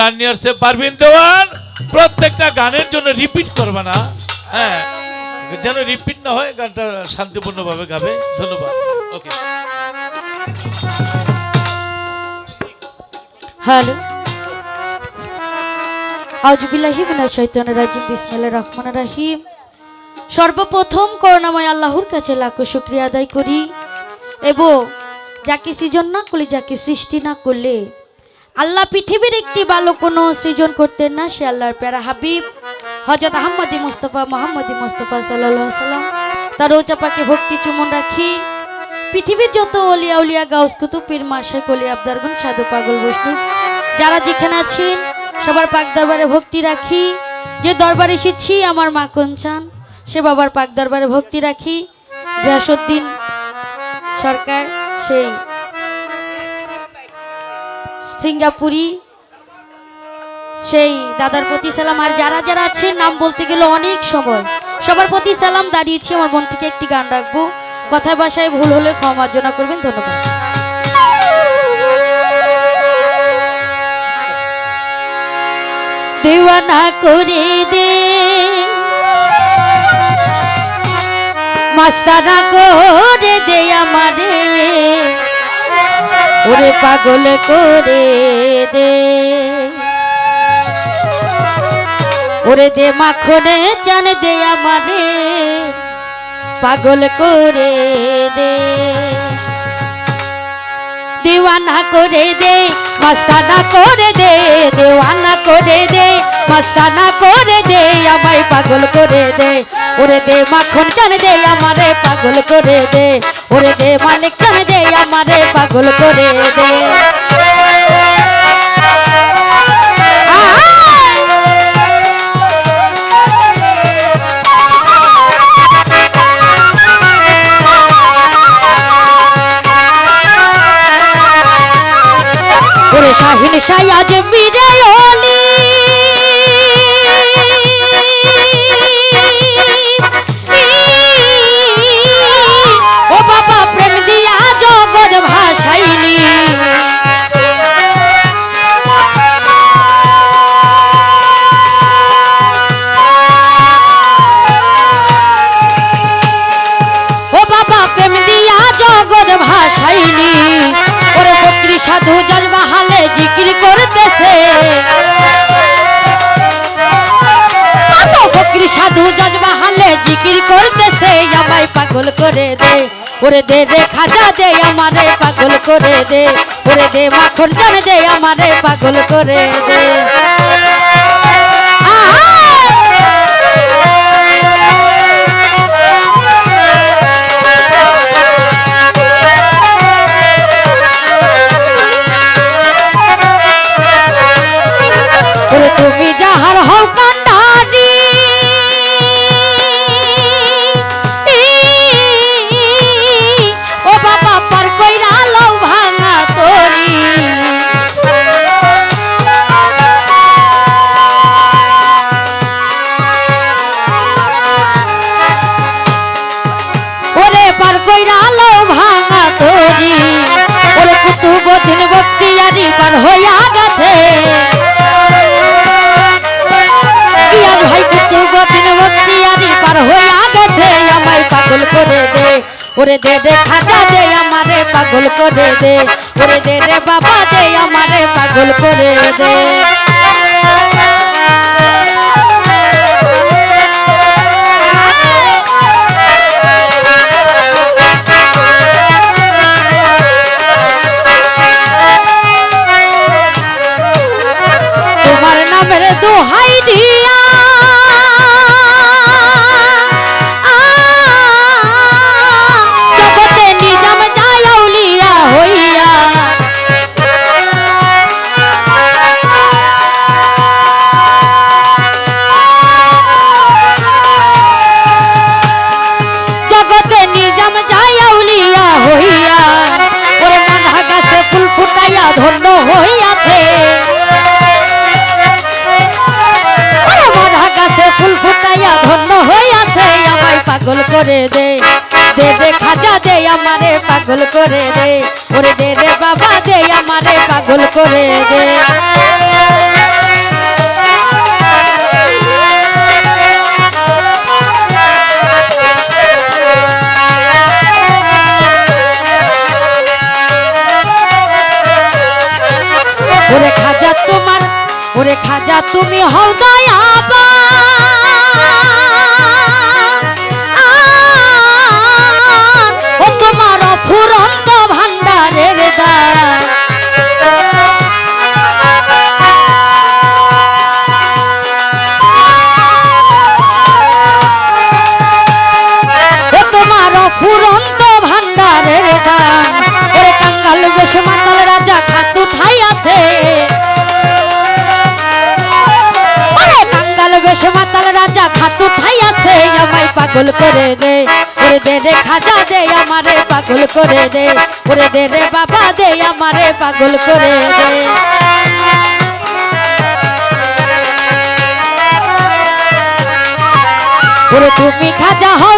গান নিয়ে প্রত্যেকটা গানের জন্য রিপিট করবে না। হ্যাঁ যেন রিপিট না হয়, গানটা গাবে। ধন্যবাদ। ওকে হ্যালো সর্বপ্রথম করুণাময় আল্লাহর কাছে লাখো শুকরিয়া আদায় করি। এবং যাকে সৃজন না করলে, যাকে সৃষ্টি না করলে আল্লাহ পৃথিবীর একটি ভালো কোনো সৃজন করতেন না, সে আল্লাহর প্যারা হাবিব। হজরত আহম্মদী মুস্তফা, মোহাম্মদী মুস্তফা সাল্লাহ সাল্লাম তার ওচাপাকে ভক্তি চুমন রাখি। পৃথিবীর যত অলিয়া উলিয়া গাউস কুতুব পীর মাসে কলি, আবদারগুন, সাধু পাগল বৈষ্ণব, যারা যেখানে আছেন, সবার পাক দরবারে ভক্তি রাখি। যে দরবারে এসেছি, আমার মা চান, সে বাবার পাক দরবারে ভক্তি রাখি। গিয়াসুদ্দিন সরকার, সেই সিঙ্গাপুরি, সেই দাদার প্রতি সালাম। আর যারা যারা আছেন, নাম বলতে গেলে অনেক সময়। সবার প্রতি সালাম দাঁড়িয়েছি, আমার মন থেকে একটি গান রাখব। কথায় ভাষায় ভুল হলে ক্ষমা মার্জনা করবেন, ধন্যবাদ। দেওয়ানা করে দে। মাস্তানা করে দে আমারে। ওরে পাগল করে দে। ওরে দে মাখনে চান দে আমারে, পাগল করে দে। দেওয়ানা করে দে, মস্তানা করে দে, দেওয়ানা করে দে, মস্তানা করে দে, আমায় পাগল করে দে। ওরে দে মাখন চান দে আমারে, পাগল করে দে। ওরে দে মালিক চান দে আমারে পাগল করে দে। শাহিন সায়াজ মিরে সাধু যাজবা হালে জিকির করতেছে, আমায় পাগল করে দে। ওরে দে দে, খাজা দে, আমারে পাগল করে দে। ওরে দে, মাখন জানে দে, আমারে পাগল করে দে। আহা! বক্তিয়ারি পার হইয়া গেছে। ইয়ার ভাই কুতু ভক্তি বক্তিয়ারি পার হইয়া গেছে। আমায় পাগল করে দে, ওরে দে দে খাজা দে, আমারে পাগল করে দে। ওরে দে দে বাবা দে, আমারে পাগল করে দে। করে দে। দে দে খাজা দে আমারে পাগল করে দে। ওরে দে রে বাবা দে আমারে পাগল করে দে। ওরে খাজা তোমার, ওরে খাজা তুমি হও দয়া করে দে, ওরে দে রে খাজা দে আমারে পাগল করে দে, ওরে দে রে বাবা দে আমারে পাগল করে দে। ওরে তুমি খাজা হও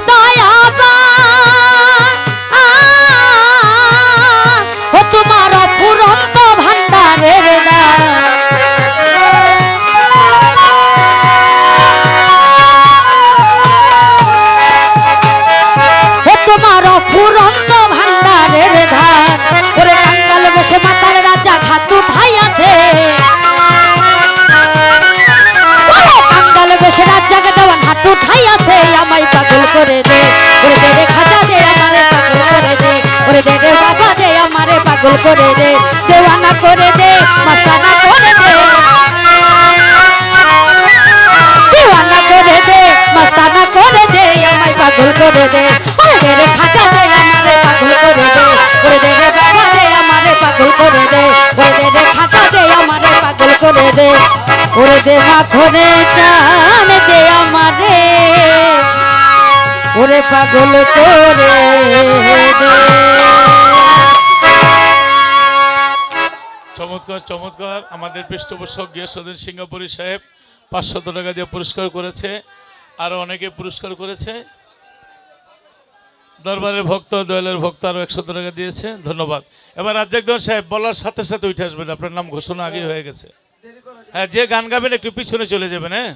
ওরে দে রে বাবা দে আমারে পাগল করে দে। দেওয়ানা করে দে, মাস্তানা করে দে। দেওয়ানা করে দে, মাস্তানা করে দে, আমায় পাগল করে দে। ওরে দে রে খাজা দে আমারে পাগল করে দে। ওরে দে রে বাবা দে আমারে পাগল করে দে। ওরে দে রে খাজা দে আমারে পাগল করে দে। ওরে দে মাখনে চান দে আমারে। ওরে পাগল করে দে। চমৎকার চমৎকার। আমাদের পৃষ্ঠপোষক গিয়াসুদ্দিন সিঙ্গাপুরি সাহেব পাঁচশত টাকা দিয়ে পুরস্কার করেছে আরও অনেকে পুরস্কার করেছে। দরবারের ভক্ত দয়ালের ভক্ত আরও একশো টাকা দিয়েছে। ধন্যবাদ। এবার রাজ্জাকদর সাহেব, বলার সাথে সাথে উঠে আসবেন। আপনার নাম ঘোষণা আগেই হয়ে গেছে। হ্যাঁ যে গান গাবেন একটু পিছনে চলে যাবেন হ্যাঁ?